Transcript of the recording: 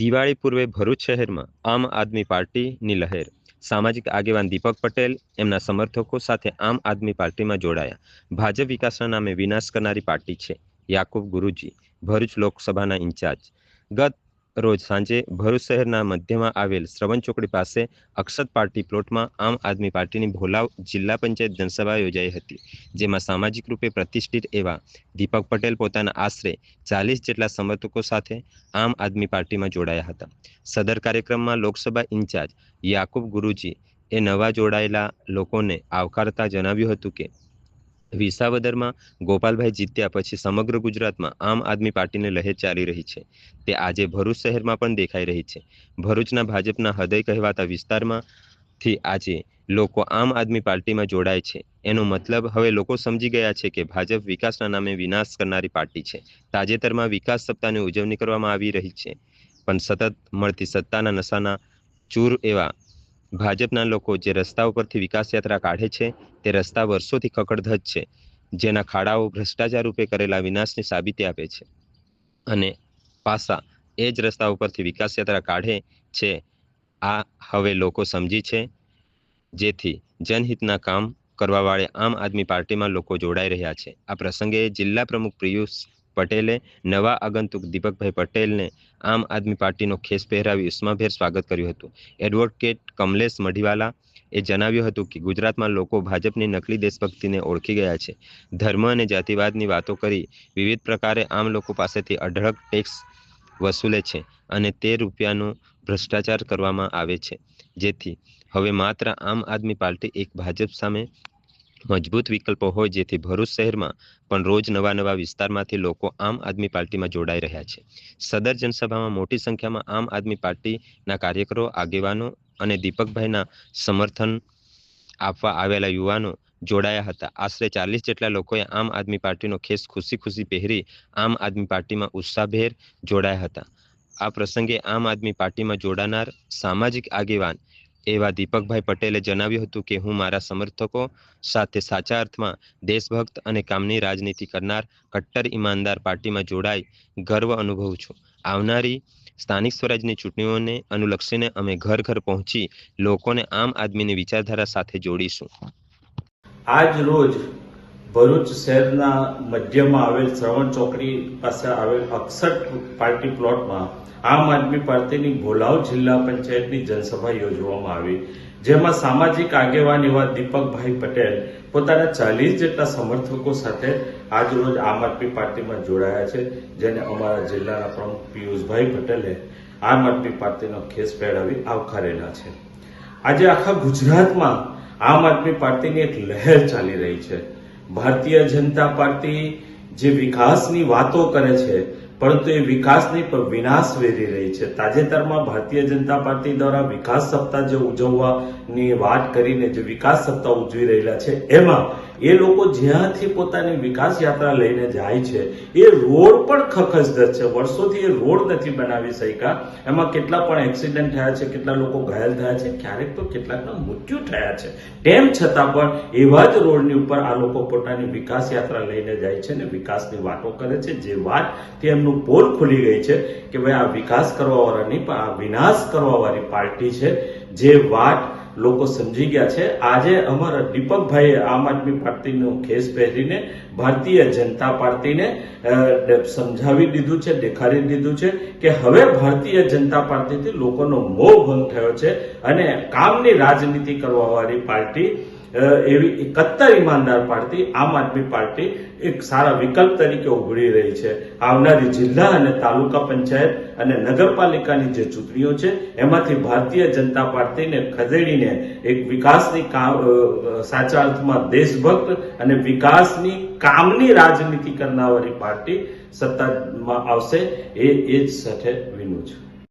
દિવાળી પૂર્વે ભરૂચ શહેરમાં આમ આદમી પાર્ટીની લહેર. સામાજિક આગેવાન દીપક પટેલ એમના સમર્થકો સાથે આમ આદમી પાર્ટીમાં જોડાયા. ભાજપ વિકાસના નામે વિનાશ કરનારી પાર્ટી છે. યાકુબ ગુરુજી, ભરૂચ લોકસભાના ઇન્ચાર્જ. ગત રોજ સાંજે ભરૂચ શહેરના મધ્યમાં આવેલ શ્રવણ ચોકડી પાસે અક્ષત પાર્ટી પ્લોટમાં આમ આદમી પાર્ટીની ભોલાવ જિલ્લા પંચાયત જનસભા યોજાઈ હતી, જેમાં સામાજિક રૂપે પ્રતિષ્ઠિત એવા દીપક પટેલ પોતાના આશરે ચાલીસ જેટલા સમર્થકો સાથે આમ આદમી પાર્ટીમાં જોડાયા હતા. સદર કાર્યક્રમમાં લોકસભા ઇન્ચાર્જ યાકુબ ગુરુજી એ નવા જોડાયેલા લોકોને આવકારતા જણાવ્યું હતું કે વિસાવદરમાં ગોપાલભાઈ જીત્યા પછી સમગ્ર ગુજરાતમાં આમ આદમી પાર્ટીની લહેર ચાલી રહી છે. તે આજે ભરૂચ શહેરમાં પણ દેખાઈ રહી છે. ભરૂચના ભાજપના હૃદય કહેવાતા વિસ્તારમાંથી આજે લોકો આમ આદમી પાર્ટીમાં જોડાય છે. એનો મતલબ હવે લોકો સમજી ગયા છે કે ભાજપ વિકાસના નામે વિનાશ કરનારી પાર્ટી છે. તાજેતરમાં વિકાસ સપ્તાહની ઉજવણી કરવામાં આવી રહી છે. પણ સતત મળતી સત્તાના નશાના ચૂર એવા ભાજપના લોકો જે રસ્તા ઉપરથી વિકાસ યાત્રા કાઢે છે, તે રસ્તા વર્ષોથી કકડધજ છે, જેના ખાડાઓ ભ્રષ્ટાચાર રૂપે કરેલા વિનાશની સાબિતી આપે છે. અને પાસા એ જ રસ્તા ઉપરથી વિકાસ યાત્રા કાઢે છે, આ હવે લોકો સમજી છે, જેથી જનહિતના કામ કરવાવાળે આમ આદમી પાર્ટીમાં લોકો જોડાઈ રહ્યા છે. આ પ્રસંગે જિલ્લા પ્રમુખ પિયુષ પટેલે નવા આગંતુક દીપકભાઈ પટેલને આમ આદમી પાર્ટીનો ખેસ પહેરાવી ઉષ્માભેર સ્વાગત કર્યું હતું. એડવોકેટ કમલેશ મઢીવાલા એ જણાવ્યું હતું કે ગુજરાતમાં લોકો ભાજપની નકલી દેશભક્તિને ઓળખી ગયા છે. ધર્મ અને જાતિવાદની વાતો કરી વિવિધ પ્રકારે આમ લોકો પાસેથી અઢળક ટેક્સ વસૂલે છે અને તે રૂપિયાનો ભ્રષ્ટાચાર કરવામાં આવે છે. જેથી હવે માત્ર આમ આદમી પાર્ટી એક ભાજપ સામે મજબૂત વિકલ્પો હોય જેથી ભરૂચ શહેરમાં પણ રોજ નવા નવા વિસ્તારમાંથી લોકો આમ આદમી પાર્ટીમાં જોડાઈ રહ્યા છે. સદર જનસભામાં મોટી સંખ્યામાં આમ આદમી પાર્ટીના કાર્યકરો, આગેવાનો અને દીપકભાઈના સમર્થન આપવા આવેલા યુવાનો જોડાયા હતા. આશરે ચાલીસ જેટલા લોકોએ આમ આદમી પાર્ટીનો ખેસ ખુશી ખુશી પહેરી આમ આદમી પાર્ટીમાં ઉત્સાહભેર જોડાયા હતા. આ પ્રસંગે આમ આદમી પાર્ટીમાં જોડાનાર સામાજિક આગેવાન એવા દીપકભાઈ પટેલે જણાવ્યું હતું કે હું મારા સમર્થકો સાથે સાચા અર્થમાં દેશભક્ત અને કામની રાજનીતિ કરનાર કટ્ટર ઈમાનદાર પાર્ટીમાં જોડાઈ ગર્વ અનુભવું છું. આવનારી સ્થાનિક સ્વરાજની ચૂંટણીઓને અનુલક્ષીને અમે ઘર ઘર પહોંચી લોકોને આમ આદમીની વિચારધારા સાથે જોડીશું. આજ રોજ ભરૂચ શહેરના મધ્યમાં આવેલ શ્રવણ ચોકડી પાસે આવેલ અક્ષટ પાર્ટી પ્લોટમાં આમ આદમી પાર્ટીની ભોલાવ જિલ્લા પંચાયતની જનસભા યોજવામાં આવી, જેમાં સામાજિક આગેવાન એવા દીપકભાઈ પટેલ પોતાના ચાલીસ જેટલા સમર્થકો સાથે આજ રોજ આમ આદમી પાર્ટીમાં જોડાયા છે, જેને અમારા જિલ્લાના પ્રમુખ પિયુષભાઈ પટેલે આમ આદમી પાર્ટીનો ખેસ પહેરાવી આવકારેલા છે. આજે આખા ગુજરાતમાં આમ આદમી પાર્ટીની એક લહેર ચાલી રહી છે. ભારતીય જનતા પાર્ટી જે વિકાસની વાતો કરે છે, પરંતુ એ વિકાસની પણ વિનાશ વેરી રહી છે. તાજેતરમાં ભારતીય જનતા પાર્ટી દ્વારા વિકાસ સપ્તાહ જે ઉજવવાની વાત કરીને જે વિકાસ સપ્તાહ ઉજવી રહેલા છે, એમાં એ લોકો જ્યાંથી પોતાની વિકાસ યાત્રા લઈને જાય છે, એ રોડ પણ ખખસદર છે. વર્ષોથી એ રોડ નથી બનાવી શક્યા. એમાં કેટલા પણ એક્સિડન્ટ થયા છે, કેટલા લોકો ઘાયલ થયા છે, ક્યારેક તો કેટલાકના મૃત્યુ થયા છે. તેમ છતાં પણ એવા જ રોડની ઉપર આ લોકો પોતાની વિકાસ યાત્રા લઈને જાય છે ને વિકાસની વાતો કરે છે. જે વાત તે એમનું પોલ ખુલી ગઈ છે કે ભાઈ આ વિકાસ કરવાવાળાની પણ આ વિનાશ કરવાવાળી પાર્ટી છે. જે વાત લોકો સમજી ગયા છે. આજે અમારા દીપકભાઈએ આમ આદમી પાર્ટીનો ખેસ પહેરીને ભારતીય જનતા પાર્ટીને સમજાવી દીધું છે, દેખાડી દીધું છે કે હવે ભારતીય જનતા પાર્ટીથી લોકોનો મોહ ભંગ થયો છે અને કામની રાજનીતિ કરવા વાળી પાર્ટી એવી કત્તર ઈમાનદાર પાર્ટી, આમ આદમી પાર્ટી એક સારા વિકલ્પ તરીકે ઉભરી રહી છે. આવનારી જિલ્લા અને તાલુકા પંચાયત અને નગરપાલિકાની જે ચૂંટણીઓ છે, એમાંથી ભારતીય જનતા પાર્ટીને ખદેડીને એક વિકાસની કામ સાચા અર્થમાં દેશભક્ત અને વિકાસની કામની રાજનીતિ કરનારી પાર્ટી સત્તામાં આવશે, એ એ જ સાથે વિનું છું.